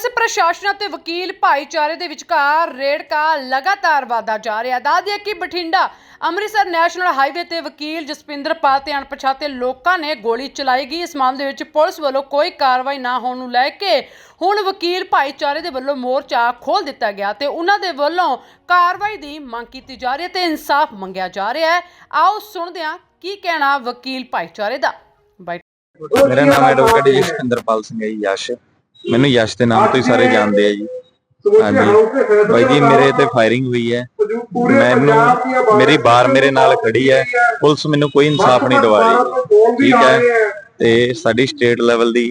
Police ਪ੍ਰਸ਼ਾਸਨ ਅਤੇ ਵਕੀਲ ਭਾਈਚਾਰੇ ਦੇ ਵਿਚਕਾਰ ਰੇੜਕਾ ਲਗਾਤਾਰ ਵਾਧਾ ਜਾ ਰਿਹਾ ਹੈ। ਕਿ ਬਠਿੰਡਾ ਅੰਮ੍ਰਿਤਸਰ ਨੈਸ਼ਨਲ ਹਾਈਵੇ ਤੇ ਵਕੀਲ ਜਸਪਿੰਦਰ ਪਾਲ ਤੇ ਅਣਪਛਾਤੇ ਲੋਕਾਂ ਨੇ ਗੋਲੀ ਚਲਾਈ ਗਈ। ਇਸ ਮਾਮਲੇ ਵਿੱਚ ਪੁਲਿਸ ਵੱਲੋਂ ਕੋਈ ਕਾਰਵਾਈ ਨਾ ਹੋਣ ਨੂੰ ਲੈ ਕੇ ਹੁਣ ਵਕੀਲ ਭਾਈਚਾਰੇ ਦੇ ਵੱਲੋਂ ਮੋਰਚਾ ਖੋਲ ਦਿੱਤਾ ਗਿਆ ਤੇ ਉਹਨਾਂ ਦੇ ਵੱਲੋਂ ਕਾਰਵਾਈ ਦੀ ਮੰਗ ਕੀਤੀ ਜਾ ਰਹੀ ਹੈ ਤੇ ਇਨਸਾਫ ਮੰਗਿਆ ਜਾ ਰਿਹਾ ਹੈ। ਆਓ ਸੁਣਦੇ ਹਾਂ ਕੀ ਕਹਿਣਾ ਵਕੀਲ ਭਾਈਚਾਰੇ ਦਾ। ਮੇਰਾ ਨਾਮ ਐਡਵੋਕੇਟ ਜਸਵਿੰਦਰਪਾਲ ਸਿੰਘ ਹੈ ਜੀ, ਯਸ਼। ਮੈਨੂੰ ਯਸ਼ ਦੇ ਨਾਮ ਤੋਂ ਹੀ ਸਾਰੇ ਜਾਣਦੇ ਆ ਜੀ। ਹਾਂਜੀ। ਬਾਈ ਜੀ, ਮੇਰੇ ਤੇ ਫਾਇਰਿੰਗ ਹੋਈ ਹੈ। ਮੈਨੂੰ, ਮੇਰੀ ਬਾਰ ਮੇਰੇ ਨਾਲ ਖੜੀ ਹੈ। ਪੁਲਿਸ ਮੈਨੂੰ ਕੋਈ ਇਨਸਾਫ ਨਹੀਂ ਦਵਾ ਰਹੀ। ਠੀਕ ਹੈ। ਤੇ ਸਾਡੀ ਸਟੇਟ ਲੈਵਲ ਦੀ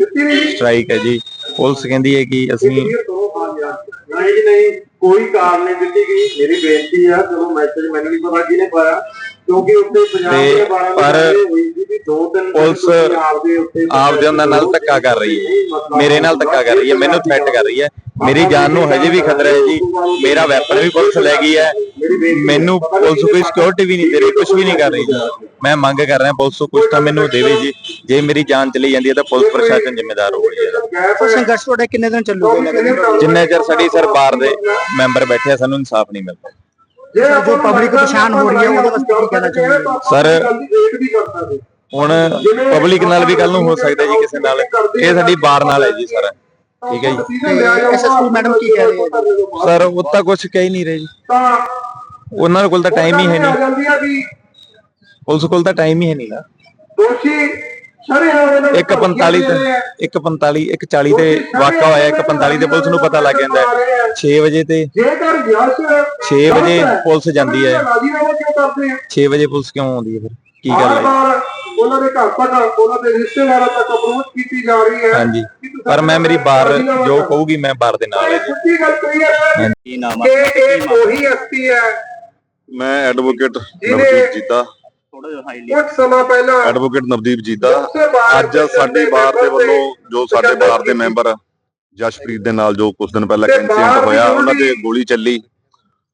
ਸਟ੍ਰਾਈਕ ਹੈ ਜੀ। ਪੁਲਿਸ ਕਹਿੰਦੀ ਹੈ ਕਿ ਅਸੀਂ ਨਹੀਂ ਨਹੀਂ, ਕੋਈ ਕਾਰ ਨਹੀਂ ਦਿੱਤੀ ਗਈ। ਮੇਰੀ ਬੇਨਤੀ ਆ, ਚਲੋ ਮੈਸੇਜ ਮੈਨੂੰ ਨਹੀਂ ਪਤਾ ਕਿਹਨੇ ਪਾਇਆ। ਕਿਉਂਕਿ ਉੱਤੇ ਪੰਜਾਬ ਦੇ ਬਾਰੇ ਪਰ ਹੋਈ ਸੀ ਵੀ ਦੋ ਤਿੰਨ ਦਿਨ ਪੁਲਿਸ ਤੁਸੀਂ ਆਪਦੇ ਉੱਤੇ ਆਪ ਦੇ ਨਾਲ ਧੱਕਾ ਕਰ ਰਹੀ ਹੈ। ਮੇਰੇ ਨਾਲ ਧੱਕਾ ਕਰ ਰਹੀ ਹੈ ਮੈਨੂੰ ਥ੍ਰੈਟ ਕਰ ਰਹੀ ਹੈ। ਮੇਰੀ ਜਾਨ ਨੂੰ ਹਜੇ ਵੀ ਖਤਰਾ ਹੈ ਜੀ। ਮੇਰਾ ਵੈਪਨ ਵੀ ਪੁਲਿਸ ਲੈ ਗਈ ਹੈ। ਮੈਨੂੰ ਪੁਲਿਸ ਕੋਈ ਸਿਕਿਉਰਿਟੀ ਵੀ ਨਹੀਂ ਦੇ ਰਹੀ ਕੁਝ ਵੀ ਨਹੀਂ ਕਰ ਰਹੀ ਮੈਂ ਮੰਗ ਕਰ ਰਿਹਾ ਪੁਲਿਸ ਤੋਂ ਕੁਝ ਤਾਂ ਮੈਨੂੰ ਦੇਵੇ ਜੀ। ਜੇ ਮੇਰੀ ਜਾਨ ਚਲੀ ਜਾਂਦੀ ਹੈ ਤਾਂ ਪੁਲਿਸ ਪ੍ਰਸ਼ਾਸਨ ਜ਼ਿੰਮੇਦਾਰ ਹੋਵੇ ਜੀ। ਸੰਘਰਸ਼ ਤੁਹਾਡਾ ਕਿੰਨੇ ਦਿਨ ਚੱਲੂਗਾ? ਜਿੰਨੇ ਚਿਰ ਸਾਡੀ ਸਰਕਾਰ ਦੇ ਮੈਂਬਰ ਬੈਠੇ ਆ ਸਾਨੂੰ ਇਨਸਾਫ ਨਹੀਂ ਮਿਲਦਾ। ਜੋ ਪਬਲਿਕ ਪਛਾਣ ਹੋ ਰਹੀ ਹੈ ਉਹਦੇ ਵਾਸਤੇ ਕੀ ਕਹਿਣਾ ਚਾਹੁੰਦੇ ਸਰ ਹੁਣ ਪਬਲਿਕ ਨਾਲ ਵੀ ਕੱਲ ਨੂੰ ਹੋ ਸਕਦਾ ਜੀ ਕਿਸੇ ਨਾਲ। ਇਹ ਸਾਡੀ ਬਾਰ ਨਾਲ ਹੈ ਜੀ ਸਰ। ਠੀਕ ਹੈ ਜੀ। ਐਸਐਸਪੀ ਮੈਡਮ ਕੀ ਕਹਿ ਰਹੇ ਹੈ? ਸਰ ਉਹ ਤਾਂ ਕੁਝ ਕਹਿ ਹੀ ਨਹੀਂ ਰਹੇ ਜੀ। ਤਾਂ ਉਹਨਾਂ ਕੋਲ ਤਾਂ ਟਾਈਮ ਹੀ ਹੈ ਨਹੀਂ। ਪੁਲਿਸ ਕੋਲ ਤਾਂ ਟਾਈਮ ਹੀ ਹੈ ਨਹੀਂਗਾ ਦੋਸ਼ੀ ਨੂੰ। 1:45 ਤੇ 1:45 1:40 ਤੇ ਵਾਕਾ ਹੋਇਆ 1:45 ਤੇ ਪੁਲਿਸ ਨੂੰ ਪਤਾ ਲੱਗ ਜਾਂਦਾ ਹੈ। 6 ਵਜੇ ਤੇ ਜੇਕਰ ਯਸ਼ 6 ਵਜੇ ਪੁਲਿਸ ਜਾਂਦੀ ਹੈ। ਰਾਜੀਨਾਮਾ ਕਿਉਂ ਕਰਦੇ ਆ? 6 ਵਜੇ ਪੁਲਿਸ ਕਿਉਂ ਆਉਂਦੀ ਹੈ ਫਿਰ? ਕੀ ਗੱਲ ਹੈ? ਉਹਨਾਂ ਦੇ ਘਰ ਤੱਕ ਉਹਨਾਂ ਦੇ ਰਿਸ਼ਤੇਦਾਰਾਂ ਤੱਕ ਅਪਰੋਚ ਕੀਤੀ ਜਾ ਰਹੀ ਹੈ ਹਾਂਜੀ। ਪਰ ਮੈਂ ਮੇਰੀ ਬਾਰ ਜੋ ਕਹੂਗੀ ਮੈਂ ਬਾਰ ਦੇ ਨਾਲ ਹੈ ਜੀ ਸੱਚੀ ਗੱਲ ਕਹੀ ਹੈ ਕੀ ਨਾਮ ਕਿ ਇਹ ਉਹੀ ਹਸਤੀ ਹੈ। ਮੈਂ ਐਡਵੋਕੇਟ ਜਿਹਨੇ- ਨਵਦੀਪ ਜੀਤਾ ਕੁਝ ਸਮਾਂ ਪਹਿਲਾਂ ਐਡਵੋਕੇਟ ਨਵਦੀਪ ਜੀਤਾ ਉਸੇ ਬਾਰ ਅੱਜ ਸਾਡੇ ਬਾਰ ਦੇ ਵੱਲੋਂ ਜੋ ਸਾਡੇ ਬਾਰ ਦੇ ਮੈਂਬਰ ਜਸ਼ਪ੍ਰੀਤ ਦੇ ਨਾਲ ਜੋ ਕੁਝ ਦਿਨ ਪਹਿਲਾਂ ਇਨਸੀਡੈਂਟ ਹੋਇਆ ਦੀ ਉਹਨਾਂ ਤੇ ਗੋਲੀ- ਚੱਲੀ।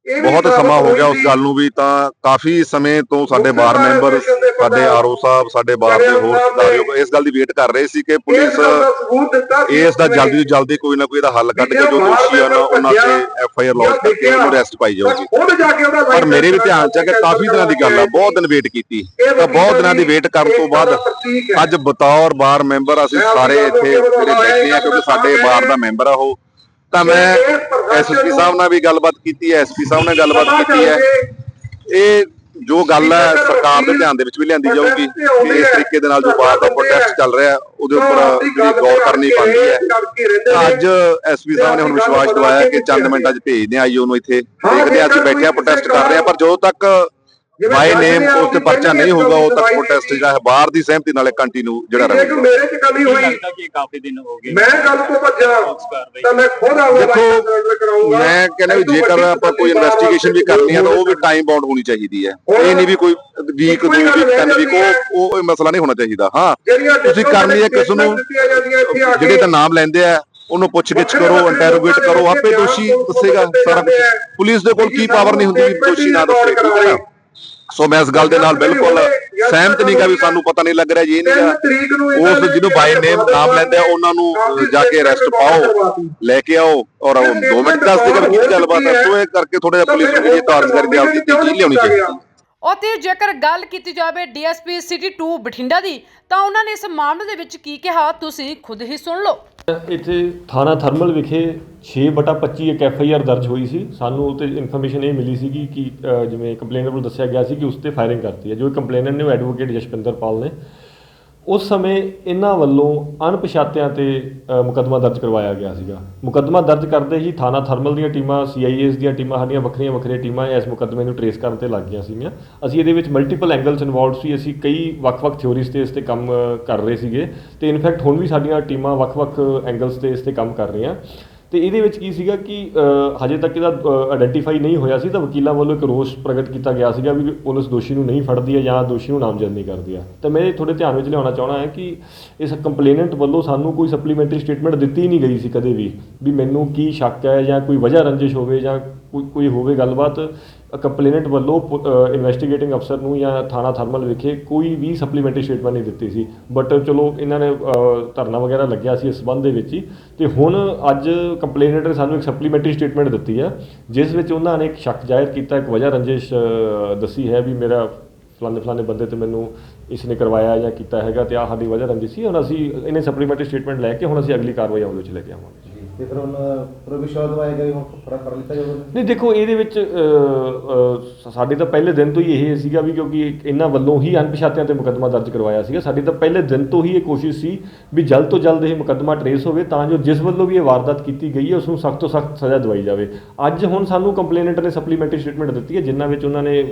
ਬਹੁਤ ਸਮਾਂ ਹੋ ਗਿਆ ਉਸ ਗੱਲ ਨੂੰ ਵੀ ਤਾਂ ਕਾਫੀ ਸਮੇਂ ਤੋਂ ਸਾਡੇ ਬਾਰ ਬਾਰ ਮੈਂਬਰ ਦੇ ਸਾਡੇ ਆਰਓ ਸਾਹਿਬ ਸਾਡੇ ਬਾਰ ਦੇ ਹੋਰ ਸਦਾਰਿਓ ਇਸ ਗੱਲ ਦੀ ਵੇਟ ਕਰ ਰਹੇ ਸੀ ਕਿ ਪੁਲਿਸ ਇਸ ਦਾ। ਜਲਦੀ ਤੋਂ ਜਲਦੀ ਕੋਈ ਨਾ ਕੋਈ ਦਾ ਹੱਲ ਕੱਢ ਕੇ ਜੋ ਦੋਸ਼ੀ ਹਨ ਉਹਨਾਂ ਤੇ ਐਫ ਆਈ ਆਰ ਲੌਂਚ ਕਰਕੇ ਉਹਨੂੰ ਅਰੈਸਟ ਪਾਈ ਜਾਊਗੀ ਪਰ ਮੇਰੇ ਵੀ ਧਿਆਨ ਚ ਹੈ ਕਿ ਕਾਫੀ ਦਿਨਾਂ ਦੀ ਗੱਲ ਆ ਬਹੁਤ ਦਿਨ ਵੇਟ ਕੀਤੀ। ਤਾਂ ਬਹੁਤ ਦਿਨਾਂ ਦੀ ਵੇਟ ਕਰਨ ਤੋਂ ਬਾਅਦ ਅੱਜ ਬਤੌਰ ਬਾਰ ਮੈਂਬਰ ਅਸੀਂ ਸਾਰੇ ਇੱਥੇ ਜਿਹੜੇ ਬੈਠੇ ਆ ਕਿਉਂਕਿ ਸਾਡੇ ਬਾਰ ਦਾ ਮੈਂਬਰ ਆ ਉਹ ਤਾਂ ਮੈਂ ਐਸਐਸਪੀ ਸਾਹਿਬ ਨਾਲ ਵੀ ਗੱਲਬਾਤ ਕੀਤੀ ਹੈ ਐਸਪੀ ਸਾਹਿਬ ਨਾਲ ਗੱਲਬਾਤ ਕੀਤੀ ਹੈ। ਇਹ ਜੋ ਗੱਲ ਹੈ ਸਰਕਾਰ ਦੇ ਧਿਆਨ ਦੇ ਵਿੱਚ ਵੀ ਲਿਆਂਦੀ ਜਾਊਗੀ। ਕਿ ਇਸ ਤਰੀਕੇ ਦੇ ਨਾਲ ਜੋ ਬਾਰ ਦਾ ਪ੍ਰੋਟੈਸਟ ਚੱਲ ਰਿਹਾ ਉਹਦੇ ਉੱਪਰ ਜਿਹੜੀ ਗੌਰ ਕਰਨੀ ਬਣਦੀ ਹੈ। ਅੱਜ ਐਸਪੀ ਸਾਹਿਬ ਨੇ ਹੁਣ ਵਿਸ਼ਵਾਸ ਦਿਵਾਇਆ ਕਿ ਚੰਦ ਮਿੰਟਾਂ 'ਚ ਭੇਜਦੇ ਆ ਆਈਓ ਨੂੰ ਇੱਥੇ। ਦੇਖਦੇ ਆ ਅਸੀਂ ਬੈਠੇ ਆ ਪ੍ਰੋਟੈਸਟ ਕਰ ਰਹੇ ਆ ਪਰ ਜਦੋਂ ਤੱਕ ਬਾਈ ਨੇਮ ਉਸ ਤੇ ਪਰਚਾ ਨਹੀਂ ਹੋਊਗਾ ਉਹ ਤੱਕ ਪ੍ਰੋਟੈਸਟ ਜਿਹੜਾ ਹੈ ਬਾਹਰ ਦੀ ਸਹਿਮਤੀ ਨਾਲ ਕੰਟੀਨਿਊ ਜਿਹੜਾ ਜੇ ਰਹੇਗਾ ਮੇਰੇ ਚ ਗੱਲ ਹੀ ਹੋਈ ਕਿ ਕਾਫੀ ਦਿਨ ਹੋ ਗਏ? ਮੈਂ ਗੱਲ ਤੋਂ ਭੱਜਿਆ ਤਾਂ ਮੈਂ ਖੁਦ ਆਉਂਗਾ ਦੇਖੋ, ਕਰਾਉਂਗਾ ਮੈਂ ਕਹਿੰਦਾ ਵੀ ਜੇਕਰ ਆਪਾਂ ਕੋਈ ਇਨਵੈਸਟੀਗੇਸ਼ਨ ਵੀ ਕਰਨੀ ਹੈ ਤਾਂ ਉਹ ਵੀ ਟਾਈਮ ਬਾਉਂਡ ਹੋਣੀ ਚਾਹੀਦੀ ਹੈ। ਇਹ ਨਹੀਂ ਵੀ ਕੋਈ ਵੀਕ ਦੋ ਵੀਕ ਤਿੰਨ ਵੀਕ ਉਹ ਉਹ ਇਹ ਮਸਲਾ ਨਹੀਂ ਹੋਣਾ ਚਾਹੀਦਾ। ਹਾਂ ਤੁਸੀਂ ਕਰਨੀ ਹੈ ਕਿਸ ਨੂੰ ਆ ਜਿਹੜੇ ਤਾਂ ਨਾਮ ਲੈਂਦੇ ਆ ਉਹਨੂੰ ਪੁੱਛ ਗਿੱਛ ਕਰੋ ਇੰਟਰੋਗੇਟ ਕਰੋ ਆਪੇ ਦੋਸ਼ੀ ਦੱਸੇਗਾ ਸਾਰਾ ਪੁਲਿਸ ਦੇ ਕੋਲ ਕੀ ਪਾਵਰ ਨਹੀਂ ਹੁੰਦੀ ਵੀ ਦੋਸ਼ੀ ਨਾ ਦੱਸੇ ਠੀਕ ਹੈ ਨਾ? ਸੋ ਮੈਂ ਇਸ ਗੱਲ ਦੇ ਨਾਲ ਬਿਲਕੁਲ ਸਹਿਮਤ ਨਹੀਂ ਗਾ ਵੀ ਸਾਨੂੰ ਪਤਾ ਨਹੀਂ ਲੱਗ ਰਿਹਾ ਜੀ ਇਹ ਨਹੀਂ ਉਸ ਜਿਹਨੂੰ ਬਾਈ ਨੇਮ ਨਾਮ ਲੈਂਦੇ ਆ ਉਹਨਾਂ ਨੂੰ ਜਾ ਕੇ ਅਰੈਸਟ ਪਾਓ ਲੈ ਕੇ ਆਓ ਔਰ ਉਹ 2 ਮਿੰਟ ਦੱਸ ਦੇਗਾ ਵੀ ਕੀ ਗੱਲਬਾਤ ਹੈ। ਸੋ ਇਹ ਕਰਕੇ ਥੋੜਾ ਜਿਹਾ ਪੁਲਿਸ ਨੂੰ ਜਿਹੜੀ ਕਾਰਜਕਾਰੀ ਦੀ ਆਪਦੀ ਤੇਜ਼ੀ ਲਿਆਉਣੀ ਚਾਹੀਦੀ? ਹੈ ਅਤੇ ਜੇਕਰ ਗੱਲ ਕੀਤੀ ਜਾਵੇ ਡੀਐਸਪੀ ਸਿਟੀ 2 ਬਠਿੰਡਾ ਦੀ, ਤਾਂ ਉਹਨਾਂ ਨੇ ਇਸ ਮਾਮਲੇ ਦੇ ਵਿੱਚ ਕੀ ਕਿਹਾ, ਤੁਸੀਂ ਖੁਦ ਹੀ ਸੁਣ ਲਓ। ਇੱਥੇ ਥਾਣਾ ਥਰਮਲ ਵਿਖੇ 6/25 ਇੱਕ ਐਫ ਆਈ ਆਰ ਦਰਜ ਹੋਈ ਸੀ। ਸਾਨੂੰ ਉਹ ਤੇ ਇਨਫੋਰਮੇਸ਼ਨ ਇਹ ਮਿਲੀ ਸੀਗੀ ਕਿ ਜਿਵੇਂ ਕੰਪਲੇਨਰ ਵੱਲੋਂ ਦੱਸਿਆ ਗਿਆ ਸੀ ਕਿ ਉਸ ਤੇ ਫਾਇਰਿੰਗ ਕਰਤੀ ਹੈ। ਜੋ ਕੰਪਲੇਨਰ ਨੇ ਉਹ ਐਡਵੋਕੇਟ ਜਸ਼ਪਿੰਦਰ ਪਾਲ ਨੇ। ਉਸ ਸਮੇਂ ਇਹਨਾਂ ਵੱਲੋਂ ਅਣਪਛਾਤਿਆਂ ਤੇ ਮੁਕੱਦਮਾ ਦਰਜ ਕਰਵਾਇਆ ਗਿਆ ਸੀਗਾ। ਮੁਕੱਦਮਾ ਦਰਜ ਕਰਦੇ ਹੀ ਥਾਣਾ ਥਰਮਲ ਦੀਆਂ ਟੀਮਾਂ ਸੀਆਈਏਸ ਦੀਆਂ ਟੀਮਾਂ, ਸਾਡੀਆਂ ਵੱਖਰੀਆਂ ਵੱਖਰੀਆਂ ਟੀਮਾਂ ਇਸ ਮੁਕੱਦਮੇ ਨੂੰ ਟਰੇਸ ਕਰਨ ਤੇ ਲੱਗ ਗਈਆਂ ਸੀਗੀਆਂ। ਅਸੀਂ ਇਹਦੇ ਵਿੱਚ ਮਲਟੀਪਲ ਐਂਗਲਸ ਇਨਵੋਲਵ ਸੀ। ਅਸੀਂ ਕਈ ਵੱਖ-ਵੱਖ ਥਿਉਰੀਜ਼ ਤੇ ਇਸ ਤੇ ਕੰਮ ਕਰ ਰਹੇ ਸੀਗੇ ਤੇ ਇਨਫੈਕਟ ਹੁਣ ਵੀ ਸਾਡੀਆਂ ਟੀਮਾਂ ਵੱਖ-ਵੱਖ ਐਂਗਲਸ ਤੇ ਇਸ ਤੇ ਕੰਮ ਕਰ ਰਹੀਆਂ। ਤੇ ਇਹਦੇ ਵਿੱਚ ਕੀ ਸੀਗਾ ਕਿ ਹਜੇ ਤੱਕ ਇਹਦਾ ਆਇਡੈਂਟੀਫਾਈ ਨਹੀਂ ਹੋਇਆ ਸੀ ਤਾਂ ਵਕੀਲਾਂ ਵੱਲੋਂ ਇੱਕ ਰੋਸ ਪ੍ਰਗਟ ਕੀਤਾ ਗਿਆ ਸੀਗਾ ਵੀ ਪੁਲਿਸ ਦੋਸ਼ੀ ਨੂੰ ਨਹੀਂ ਫੜਦੀ ਹੈ ਜਾਂ ਦੋਸ਼ੀ ਨੂੰ ਨਾਮਜ਼ਦ ਨਹੀਂ ਕਰਦੀ ਹੈ। ਤਾਂ ਮੈਂ ਇਹ ਤੁਹਾਡੇ ਧਿਆਨ ਵਿੱਚ ਲਿਆਉਣਾ ਚਾਹਣਾ ਹੈ ਕਿ ਇਸ ਕੰਪਲੇਨੈਂਟ ਵੱਲੋਂ ਸਾਨੂੰ ਕੋਈ ਸਪਲੀਮੈਂਟਰੀ ਸਟੇਟਮੈਂਟ ਦਿੱਤੀ ਨਹੀਂ ਗਈ ਸੀ ਕਦੇ ਵੀ ਵੀ ਮੈਨੂੰ ਕੀ ਸ਼ੱਕ ਹੈ ਜਾਂ ਕੋਈ ਵਜ੍ਹਾ ਰੰਜਿਸ਼ ਹੋਵੇ ਜਾਂ ਕੋਈ ਕੋਈ ਹੋਵੇ ਗੱਲਬਾਤ। ਕੰਪਲੇਨੈਂਟ ਵੱਲੋਂ ਇਨਵੈਸਟੀਗੇਟਿੰਗ ਅਫਸਰ ਨੂੰ ਜਾਂ ਥਾਣਾ ਥਰਮਲ ਵਿਖੇ ਕੋਈ ਵੀ ਸਪਲੀਮੈਂਟਰੀ ਸਟੇਟਮੈਂਟ ਨਹੀਂ ਦਿੱਤੀ ਸੀ। ਬਟ ਚਲੋ, ਇਹਨਾਂ ਨੇ ਧਰਨਾ ਵਗੈਰਾ ਲੱਗਿਆ ਸੀ ਇਸ ਸੰਬੰਧ ਦੇ ਵਿੱਚ ਹੀ। ਤੇ ਹੁਣ ਅੱਜ ਕੰਪਲੇਨੈਂਟ ਨੇ ਸਾਨੂੰ ਇੱਕ ਸਪਲੀਮੈਂਟਰੀ ਸਟੇਟਮੈਂਟ ਦਿੱਤੀ ਆ, ਜਿਸ ਵਿੱਚ ਉਹਨਾਂ ਨੇ ਇੱਕ ਸ਼ੱਕ ਜ਼ਾਹਿਰ ਕੀਤਾ, ਇੱਕ ਵਜ੍ਹਾ ਰੰਜਿਸ਼ ਦੱਸੀ ਹੈ ਵੀ ਮੇਰਾ ਫਲਾਣੇ ਫਲਾਣੇ ਬੰਦੇ ਤੇ ਮੈਨੂੰ ਇਸ ਨੇ ਕਰਵਾਇਆ ਜਾਂ ਕੀਤਾ ਹੈਗਾ ਤੇ ਆਹ ਸਾਡੀ ਵਜ੍ਹਾ ਰੰਜਿਸ਼ ਸੀ। ਹੁਣ ਅਸੀਂ, ਇਹਨੇ ਸਪਲੀਮੈਂਟਰੀ ਸਟੇਟਮੈਂਟ ਲੈ ਕੇ ਹੁਣ ਅਸੀਂ ਅਗਲੀ ਕਾਰਵਾਈ ਅਮਲ ਵਿੱਚ ਲੈ ਕੇ ਆਵਾਂਗੇ। ਤੇ ਫਿਰ ਹੁਣ ਪ੍ਰੋਵਿਸ਼ਵਾਸ ਦਵਾਏ ਗਏ ਹੁਣ ਫ਼ਰਕ ਕਰ ਲਿੱਤਾ ਜਾਊਗਾ। ਨਹੀਂ ਦੇਖੋ ਇਹਦੇ ਵਿੱਚ ਅ, ਅ, ਸਾਡੇ ਤਾਂ ਪਹਿਲੇ ਦਿਨ ਤੋਂ ਹੀ ਇਹ ਸੀਗਾ ਵੀ ਕਿਉਂਕਿ ਇਹਨਾਂ ਵੱਲੋਂ ਹੀ ਅਣਪਛਾਤਿਆਂ ਤੇ ਮੁਕੱਦਮਾ ਦਰਜ ਕਰਵਾਇਆ ਸੀਗਾ। ਸਾਡੀ ਤਾਂ ਪਹਿਲੇ ਦਿਨ ਤੋਂ ਹੀ ਇਹ ਕੋਸ਼ਿਸ਼ ਸੀ ਵੀ ਜਲਦ ਤੋਂ ਜਲਦ ਇਹ ਮੁਕੱਦਮਾ ਟਰੇਸ ਹੋਵੇ ਤਾਂ ਜੋ ਜਿਸ ਵੱਲੋਂ ਵੀ ਇਹ ਵਾਰਦਾਤ ਕੀਤੀ ਗਈ ਹੈ ਉਸ ਨੂੰ ਸਖਤ ਤੋਂ ਸਖਤ ਸਜ਼ਾ ਦਵਾਈ ਜਾਵੇ। ਅੱਜ ਹੁਣ ਸਾਨੂੰ ਕੰਪਲੇਨੈਂਟ ਨੇ ਸਪਲੀਮੈਂਟਰੀ ਸਟੇਟਮੈਂਟ ਦਿੱਤੀ ਹੈ ਜਿਨ੍ਹਾਂ ਵਿੱਚ ਉਹਨਾਂ ਨੇ ਅ,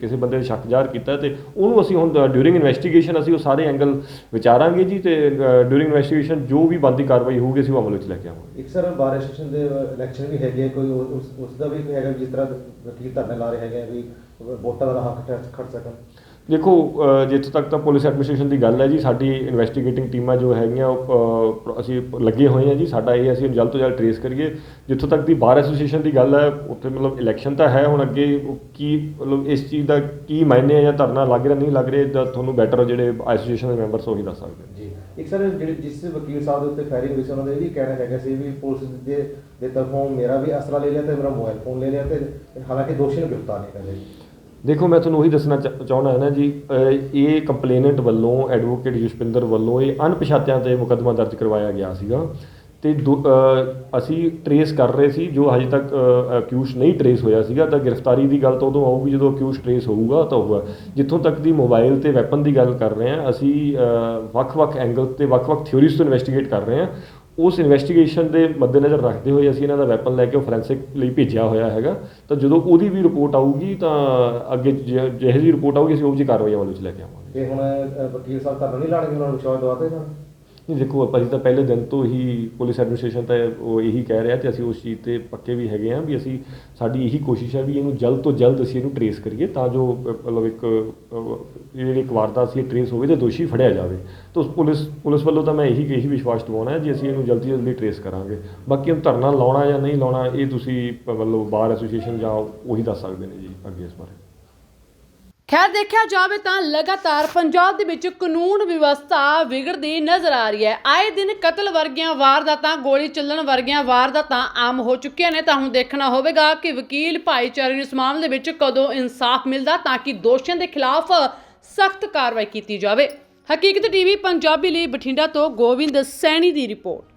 ਕਿਸੇ ਬੰਦੇ ਦੇ ਸ਼ੱਕ ਜ਼ਾਹਰ ਕੀਤਾ ਤੇ ਉਹਨੂੰ ਅਸੀਂ ਹੁਣ ਡਿਊਰਿੰਗ ਇਨਵੈਸਟੀਗੇਸ਼ਨ ਅਸੀਂ ਉਹ ਸਾਰੇ ਐਂਗਲ ਵਿਚਾਰਾਂਗੇ ਜੀ ਤੇ ਡਿਊਰਿੰਗ ਇਨਵੈਸਟੀਗੇਸ਼ਨ ਜੋ ਵੀ ਬਣਦੀ ਕਾਰਵਾਈ ਹੋਊਗੀ ਅਸੀਂ ਉਹ ਅਮਲ ਵਿੱਚ ਲੈ ਕੇ ਆਵਾਂਗੇ। ਇੱਕ ਸਰ ਬਾਰ ਐਸੋਸੀਏਸ਼ਨ ਦੇ ਇਲੈਕਸ਼ਨ ਵੀ ਹੈਗੇ ਕੋਈ ਉਹ- ਉਸ ਉਸ ਦਾ ਵੀ ਹੈਗਾ ਜਿਸ ਤਰ੍ਹਾਂ ਵਕੀਲ ਧਰਨੇ ਲਾ ਰਹੇ ਹੈਗੇ ਆ ਵੀ ਵੋਟਾਂ ਦਾ ਹੱਕ ਖੜ ਸਕਣ। ਦੇਖੋ ਜਿੱਥੋਂ ਤੱਕ ਤਾਂ ਪੁਲਿਸ ਐਡਮਿਨਿਸਟ੍ਰੇਸ਼ਨ ਦੀ ਗੱਲ ਹੈ ਜੀ ਸਾਡੀ ਇਨਵੈਸਟੀਗੇਟਿੰਗ ਟੀਮਾਂ ਜੋ ਹੈਗੀਆਂ ਉਹ, ਅਸੀਂ ਲੱਗੇ ਹੋਏ ਹਾਂ ਜੀ। ਸਾਡਾ ਇਹ ਅਸੀਂ ਜਲਦ ਤੋਂ ਜਲਦ ਟਰੇਸ ਕਰੀਏ। ਜਿੱਥੋਂ ਤੱਕ ਦੀ ਬਾਰ ਐਸੋਸੀਏਸ਼ਨ ਦੀ ਗੱਲ ਹੈ ਉੱਥੇ ਮਤਲਬ ਇਲੈਕਸ਼ਨ ਤਾਂ ਹੈ ਹੁਣ ਅੱਗੇ। ਉਹ ਕੀ ਮਤਲਬ ਇਸ ਚੀਜ਼ ਦਾ ਕੀ ਮਾਇਨੇ ਹੈ ਜਾਂ ਧਰਨਾ ਲੱਗ ਰਿਹਾ ਨਹੀਂ ਲੱਗ ਰਿਹਾ ਤਾਂ ਤੁਹਾਨੂੰ ਬੈਟਰ ਜਿਹੜੇ ਐਸੋਸੀਏਸ਼ਨ ਦੇ ਮੈਂਬਰਸ ਉਹੀ ਦੱਸ ਸਕਦੇ ਜੀ। ਇੱਕ ਸਰ ਜਿਹੜੇ ਜਿਸ ਵਕੀਲ ਸਾਹਿਬ ਦੇ ਉੱਤੇ ਫਾਇਰਿੰਗ ਹੋਈ ਸੀ ਉਹਨਾਂ ਦਾ ਇਹ ਵੀ ਕਹਿਣਾ ਹੈਗਾ ਸੀ ਵੀ ਪੁਲਿਸ ਦੇ ਦੇ ਤਰਫੋਂ ਮੇਰਾ ਵੀ ਅਸਲਾ ਲੈ ਲਿਆ ਤੇ ਮੇਰਾ ਮੋਬਾਈਲ ਫੋਨ ਲੈ ਲਿਆ ਤੇ ਹਾਲਾਂਕਿ ਦੋਸ਼ੀ ਨੂੰ ਗ੍ਰਿਫਤਾਰ ਨਹੀਂ ਕਰ ਲਿਆ ਦੇਖੋ, ਮੈਂ ਤੁਹਾਨੂੰ ਉਹੀ ਦੱਸਣਾ ਚਾ- ਚਾਹੁੰਦਾ ਹਾਂ ਨਾ ਜੀ ਇਹ ਕੰਪਲੇਨੈਂਟ ਵੱਲੋਂ, ਐਡਵੋਕੇਟ ਜਸਪਿੰਦਰ ਵੱਲੋਂ ਇਹ ਅਣਪਛਾਤਿਆਂ ਤੇ ਮੁਕੱਦਮਾ ਦਰਜ ਕਰਵਾਇਆ ਗਿਆ ਸੀਗਾ। ਤੇ ਦੋ- ਅਸੀਂ ਟਰੇਸ ਕਰ ਰਹੇ ਸੀ, ਜੋ ਹਜੇ ਤੱਕ ਅਕਿਊਸ਼ ਨਹੀਂ ਟਰੇਸ ਹੋਇਆ ਸੀਗਾ, ਤਾਂ ਗ੍ਰਿਫਤਾਰੀ ਦੀ ਗੱਲ ਤਾਂ ਉਦੋਂ ਆਊਗੀ, ਜਦੋਂ ਅਕਿਊਸ਼ ਟਰੇਸ ਹੋਊਗਾ, ਤਾਂ ਹੋਊਗਾ। ਜਿੱਥੋਂ ਤੱਕ ਦੀ ਮੋਬਾਈਲ ਤੇ ਵੈਪਨ ਦੀ ਗੱਲ ਕਰ ਰਹੇ ਹਾਂ, ਅਸੀਂ ਵੱਖ-ਵੱਖ ਐਂਗਲ ਤੇ, ਵੱਖ-ਵੱਖ ਥਿਊਰੀਜ਼ ਤੋਂ ਇਨਵੈਸਟੀਗੇਟ ਕਰ ਰਹੇ ਹਾਂ। ਉਸ ਇਨਵੈਸਟੀਗੇਸ਼ਨ ਦੇ ਮੱਦੇਨਜ਼ਰ ਰੱਖਦੇ ਹੋਏ ਅਸੀਂ ਇਹਨਾਂ ਦਾ ਵੈਪਨ ਲੈ ਕੇ ਫੋਰੈਂਸਿਕ ਲਈ ਭੇਜਿਆ ਹੋਇਆ ਹੈਗਾ। ਤਾਂ ਜਦੋਂ ਉਹਦੀ ਵੀ ਰਿਪੋਰਟ ਆਊਗੀ ਤਾਂ ਅੱਗੇ ਜਿਹੋ, ਜਿਹੀ ਰਿਪੋਰਟ ਆਊਗੀ, ਅਸੀਂ ਉਹ ਜੀ ਕਾਰਵਾਈ ਅਮਲ ਵਿੱਚ ਲੈ ਕੇ ਆਵਾਂਗੇ। ਤੇ ਹੁਣ ਵਕੀਲ ਸਾਹਿਬ ਧਰਨਾ ਨਹੀਂ ਲਾਣਗੇ ਉਹਨਾਂ ਨੂੰ ਵਿਸ਼ਵਾਸ ਦਵਾਤੇ ਸਰ ਨਹੀਂ, ਦੇਖੋ, ਆਪਾਂ ਜੀ ਤਾਂ ਪਹਿਲੇ ਦਿਨ ਤੋਂ ਹੀ ਪੁਲਿਸ ਐਡਮਿਨਿਸਟ੍ਰੇਸ਼ਨ ਤਾਂ ਉਹ ਇਹੀ ਕਹਿ ਰਿਹਾ ਤੇ ਅਸੀਂ ਉਸ ਚੀਜ਼ ਤੇ ਪੱਕੇ ਵੀ ਹੈਗੇ ਹਾਂ ਵੀ ਅਸੀਂ, ਸਾਡੀ ਇਹੀ ਕੋਸ਼ਿਸ਼ ਹੈ ਵੀ ਇਹਨੂੰ ਜਲਦ ਤੋਂ ਜਲਦ ਅਸੀਂ ਇਹਨੂੰ ਟਰੇਸ ਕਰੀਏ ਤਾਂ ਜੋ, ਮਤਲਬ ਇੱਕ ਜਿਹੜੀ ਇੱਕ ਵਾਰਦਾਤ ਸੀ ਟਰੇਸ ਹੋਵੇ ਤੇ ਦੋਸ਼ੀ ਫੜਿਆ ਜਾਵੇ। ਤਾਂ ਉਸ ਪੁਲਿਸ ਪੁਲਿਸ ਵੱਲੋਂ ਤਾਂ ਮੈਂ ਇਹੀ ਇਹੀ ਵਿਸ਼ਵਾਸ ਦਿਵਾਉਣਾ ਹੈ ਜੀ ਅਸੀਂ ਇਹਨੂੰ ਜਲਦੀ ਜਲਦੀ ਟਰੇਸ ਕਰਾਂਗੇ। ਬਾਕੀ ਹੁਣ ਧਰਨਾ ਲਾਉਣਾ ਜਾਂ ਨਹੀਂ ਲਾਉਣਾ, ਇਹ ਤੁਸੀਂ, ਮਤਲਬ ਬਾਰ ਐਸੋਸੀਏਸ਼ਨ ਜਾਂ ਉਹੀ ਦੱਸ ਸਕਦੇ ਨੇ ਜੀ ਅੱਗੇ ਇਸ ਬਾਰੇ। ਖੈਰ, ਦੇਖਿਆ ਜਾਵੇ ਤਾਂ ਲਗਾਤਾਰ ਪੰਜਾਬ ਦੇ ਵਿੱਚ ਕਾਨੂੰਨ ਵਿਵਸਥਾ ਵਿਗੜਦੀ ਨਜ਼ਰ ਆ ਰਹੀ ਹੈ। ਆਏ ਦਿਨ ਕਤਲ ਵਰਗੀਆਂ ਵਾਰਦਾਤਾਂ, ਗੋਲੀ ਚੱਲਣ ਵਰਗੀਆਂ ਵਾਰਦਾਤਾਂ ਆਮ ਹੋ ਚੁੱਕੀਆਂ ਨੇ, ਤਾਂ ਹੁਣ ਦੇਖਣਾ ਹੋਵੇਗਾ ਕਿ ਵਕੀਲ ਭਾਈਚਾਰੇ ਨੂੰ ਇਸ ਮਾਮਲੇ ਵਿੱਚ ਕਦੋਂ ਇਨਸਾਫ ਮਿਲਦਾ ਤਾਂ ਕਿ ਦੋਸ਼ੀਆਂ ਦੇ ਖਿਲਾਫ ਸਖਤ ਕਾਰਵਾਈ ਕੀਤੀ ਜਾਵੇ। ਹਕੀਕਤ ਟੀਵੀ, ਪੰਜਾਬੀ ਲਈ ਬਠਿੰਡਾ ਤੋਂ ਗੋਬਿੰਦ ਸੈਣੀ ਦੀ ਰਿਪੋਰਟ।